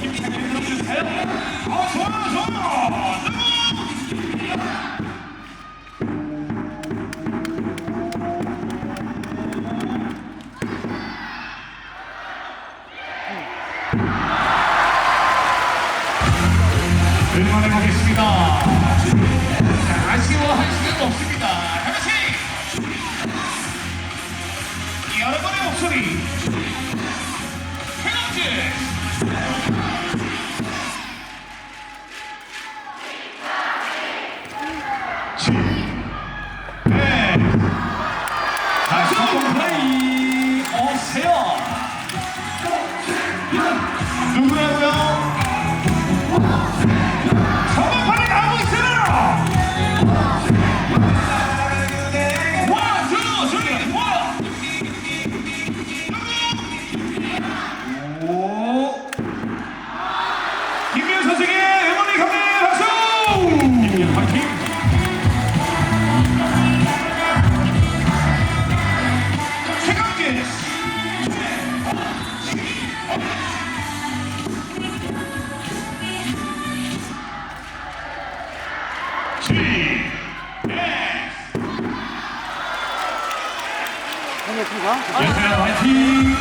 김태균 선수 대. 아 좋아요 좋아 요. Número 예스야 화이팅!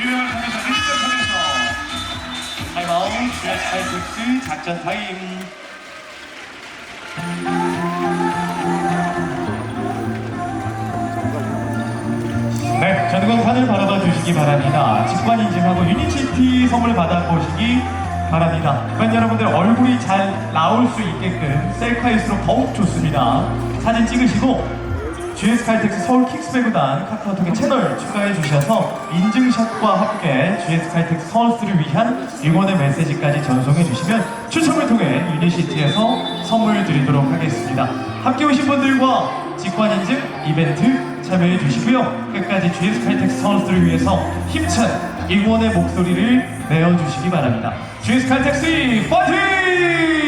유명한 선에서 리스트 선에서 타임아웃 GS 하이tek스 작전 타임 네, 전광판을 바라봐 주시기 바랍니다. 직관 인증하고 유니치티 선물 받아보시기 바랍니다. 팬 여러분들 얼굴이 잘 나올 수 있게끔 셀카일수록 더욱 좋습니다. 사진 찍으시고 GS 칼텍스 서울 킥스배구단 카카오톡에 채널 추가해 주셔서 인증샷과 함께 GS 칼텍스 서울스를 위한 응원의 메시지까지 전송해 주시면 추첨을 통해 유니시티에서 선물 드리도록 하겠습니다. 함께 오신 분들과 직관 인증 이벤트 참여해 주시고요. 끝까지 GS 칼텍스 서울스를 위해서 힘찬 응원의 목소리를 내어 주시기 바랍니다. GS 칼텍스 파이팅!